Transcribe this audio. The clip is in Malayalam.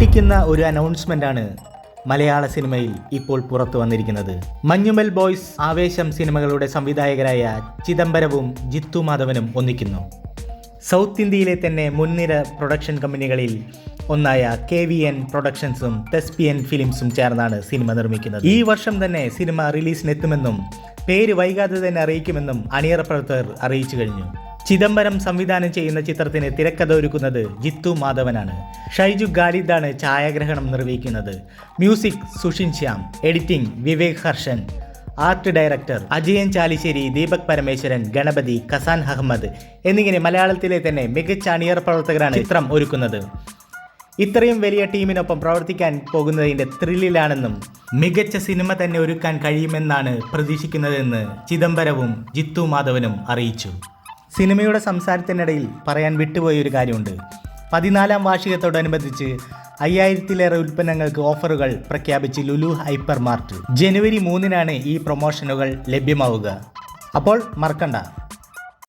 ഞെട്ടിക്കുന്ന ഒരു അനൗൺസ്മെന്റ് ആണ് മലയാള സിനിമയിൽ ഇപ്പോൾ പുറത്തു വന്നിരിക്കുന്നത്. മഞ്ഞുമൽ ബോയ്സ് ആവേശം സിനിമകളുടെ സംവിധായകരായ ചിദംബരവും ജിത്തു മാധവനും ഒന്നിക്കുന്നു. സൗത്ത് ഇന്ത്യയിലെ തന്നെ മുൻനിര പ്രൊഡക്ഷൻ കമ്പനികളിൽ ഒന്നായ കെ വി എൻ പ്രൊഡക്ഷൻസും തെസ്പിയൻ ഫിലിംസും ചേർന്നാണ് സിനിമ നിർമ്മിക്കുന്നത്. ഈ വർഷം തന്നെ സിനിമ റിലീസിനെത്തുമെന്നും പേര് വൈകാതെ തന്നെ അറിയിക്കുമെന്നും അണിയറ പ്രവർത്തകർ അറിയിച്ചു കഴിഞ്ഞു. ചിദംബരം സംവിധാനം ചെയ്യുന്ന ചിത്രത്തിന് തിരക്കഥ ഒരുക്കുന്നത് ജിത്തു മാധവനാണ്. ഷൈജു ഗാലിദാണ് ഛായാഗ്രഹണം നിർവഹിക്കുന്നത്. Music Sushin Shyam editing Vivek Harshan art director Ajayan Chalissery Deepak Parameswaran Ganapathi Kasan Ahammed എന്നിങ്ങനെ മലയാളത്തിലെ തന്നെ മികച്ച അണിയർ പ്രവർത്തകരാണ് ചിത്രം ഒരുക്കുന്നത്. ഇത്രയും വലിയ ടീമിനൊപ്പം പ്രവർത്തിക്കാൻ പോകുന്നതിന്റെ ത്രില്ലിലാണെന്നും മികച്ച സിനിമ തന്നെ ഒരുക്കാൻ കഴിയുമെന്നാണ് പ്രതീക്ഷിക്കുന്നതെന്ന് ചിദംബരവും ജിത്തു മാധവനും അറിയിച്ചു. സിനിമയുടെ സംസാരത്തിനിടയിൽ പറയാൻ വിട്ടുപോയ ഒരു കാര്യമുണ്ട്. പതിനാലാം വാർഷികത്തോടനുബന്ധിച്ച് അയ്യായിരത്തിലേറെ ഉൽപ്പന്നങ്ങൾക്ക് ഓഫറുകൾ പ്രഖ്യാപിച്ച് ലുലു ഹൈപ്പർ മാർട്ട് ജനുവരി മൂന്നിനാണ് ഈ പ്രൊമോഷനുകൾ ലഭ്യമാവുക. അപ്പോൾ മറക്കണ്ട.